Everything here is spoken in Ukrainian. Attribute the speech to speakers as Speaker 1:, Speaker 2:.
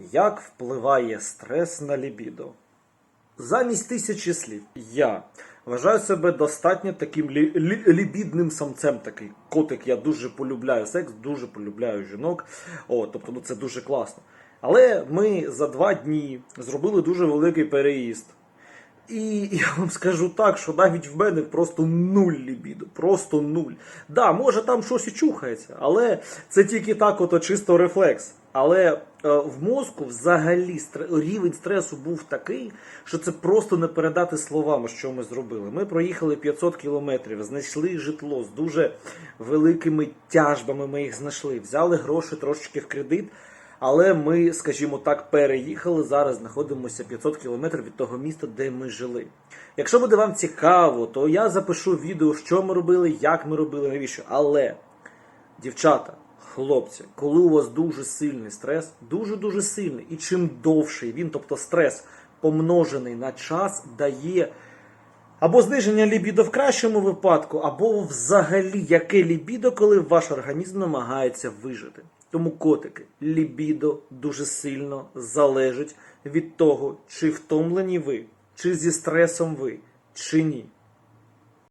Speaker 1: Як впливає стрес на лібідо? Замість тисячі слів я вважаю себе достатньо таким лі- лі- лібідним самцем. Такий котик. Я дуже полюбляю секс, дуже полюбляю жінок. О, тобто, ну це дуже класно. Але ми за два дні зробили дуже великий переїзд. І я вам скажу так, що навіть в мене просто нуль лібіду, просто нуль. Да, може там щось і чухається, але це тільки так, ото чисто рефлекс. Але е, в мозку взагалі стр- рівень стресу був такий, що це просто не передати словами, що ми зробили. Ми проїхали 500 кілометрів, знайшли житло з дуже великими тяжбами. Ми їх знайшли, взяли гроші трошечки в кредит. Але ми, скажімо так, переїхали. Зараз знаходимося 500 кілометрів від того міста, де ми жили. Якщо буде вам цікаво, то я запишу відео, що ми робили, як ми робили, навіщо. Але, дівчата, хлопці, коли у вас дуже сильний стрес, дуже-дуже сильний, і чим довший він, тобто стрес помножений на час, дає або зниження лібідо в кращому випадку, або взагалі яке лібідо, коли ваш організм намагається вижити. Тому котики, лібідо дуже сильно залежить від того, чи втомлені ви, чи зі стресом ви, чи ні.